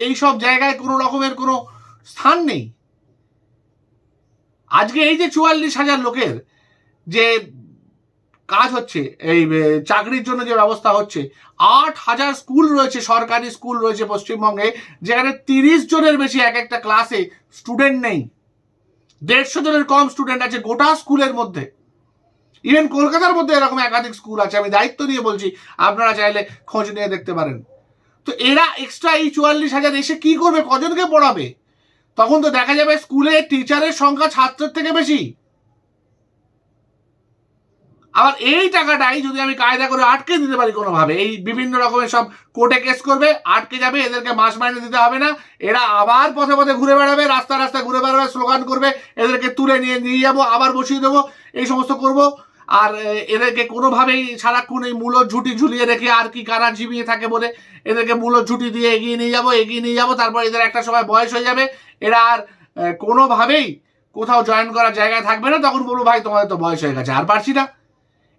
এই সব জায়গায় কোনো রকমের কোনো স্থান নেই। আজকে এই যে চুয়াল্লিশ হাজার লোকের যে কাজ হচ্ছে, এই চাকরির জন্য যে ব্যবস্থা হচ্ছে, আট হাজার স্কুল রয়েছে, সরকারি স্কুল রয়েছে পশ্চিমবঙ্গে, যেখানে তিরিশ জনের বেশি এক একটা ক্লাসে স্টুডেন্ট নেই। দেড়শো জনের কম স্টুডেন্ট আছে গোটা স্কুলের মধ্যে। ইভেন কলকাতার মধ্যে এরকম একাধিক স্কুল আছে, আমি দায়িত্ব নিয়ে বলছি, আপনারা চাইলে খোঁজ নিয়ে দেখতে পারেন। তো এরা এক্সট্রা এই চুয়াল্লিশ হাজার এসে কি করবে? কজনকে পড়াবে? তখন তো দেখা যাবে স্কুলে টিচারের সংখ্যা ছাত্রের থেকে বেশি। আবার এই টাকাটাই যদি আমি কায়দা করে আটকে দিতে পারি কোনোভাবে, এই বিভিন্ন রকমের সব কোর্টে কেস করবে, আটকে যাবে, এদেরকে মাস মাইনে দিতে হবে না, এরা আবার পথে পথে ঘুরে বেড়াবে রাস্তা রাস্তা ঘুরে বেড়াবে, স্লোগান করবে, এদেরকে তুলে নিয়ে নিয়ে যাব, আবার বসিয়ে দেবো, এই সমস্ত করব। আর এদেরকে কোনোভাবেই সারাক্ষণ এই মূল ঝুটি ঝুলিয়ে রেখে আর কি কারা ঝিমিয়ে থাকে বলে এদেরকে মূল ঝুটি দিয়ে এগিয়ে নিয়ে যাব, এগিয়ে নিয়ে যাব, তারপর এদের একটা সময় বয়স হয়ে যাবে। এরা আর কোনোভাবেই কোথাও জয়েন করার জায়গায় থাকবে না। তখন বলব, ভাই তোমাদের তো বয়স হয়ে গেছে, আর পারছি না।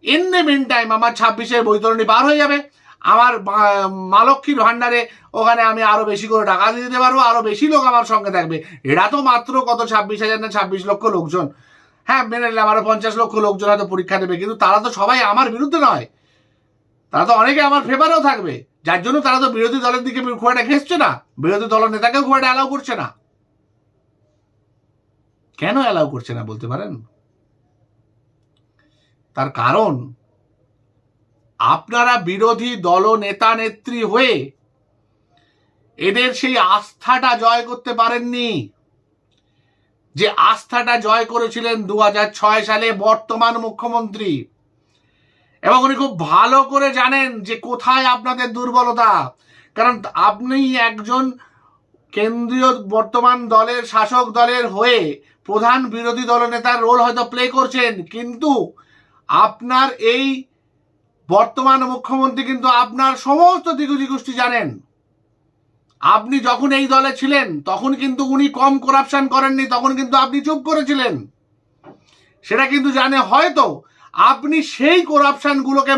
ইন দ্য মিন টাইম আমার ছাব্বিশের বৈতরণী পার হয়ে যাবে। আমার মা- মা লক্ষ্মীর ভাণ্ডারে ওখানে আমি আরও বেশি করে টাকা দিতে পারব আরও বেশি লোক আমার সঙ্গে থাকবে। এরা তো মাত্র কত, ছাব্বিশ হাজার না ছাব্বিশ লক্ষ লোকজন। হ্যাঁ মেনে নিলাম, আরও পঞ্চাশ লক্ষ লোকজন হয়তো পরীক্ষা দেবে, কিন্তু তারা তো সবাই আমার বিরুদ্ধে নয়। তারা তো অনেকে আমার ফেভারেও থাকবে। যার জন্য তারা তো বিরোধী দলের দিকে খুব একটা ঘেসছে না। বিরোধী দলের নেতাকেও খুব একটা অ্যালাউ করছে না। কেন অ্যালাউ করছে না বলতে পারেন? তার কারণ, আপনারা বিরোধী দল নেতা নেত্রী হয়ে এদের সেই আস্থাটা জয় করতে পারেননি। যে আস্থাটা জয় করেছিলেন দু সালে বর্তমান মুখ্যমন্ত্রী। এবং উনি খুব ভালো করে জানেন যে কোথায় আপনাদের দুর্বলতা। কারণ আপনি একজন কেন্দ্রীয় বর্তমান দলের শাসক দলের হয়ে প্রধান বিরোধী দলনেতার রোল হয়তো প্লে করছেন, কিন্তু আপনার এই বর্তমান মুখ্যমন্ত্রী কিন্তু আপনার সমস্ত দিগুজি গোষ্ঠী জানেন। আপনি যখন এই দলে ছিলেন, তখন কিন্তু উনি কম করাপশন করেননি, তখন কিন্তু আপনি চুপ করেছিলেন। সেটা কিন্তু জানে হয়তো আপনি সেই করাপশনগুলোকে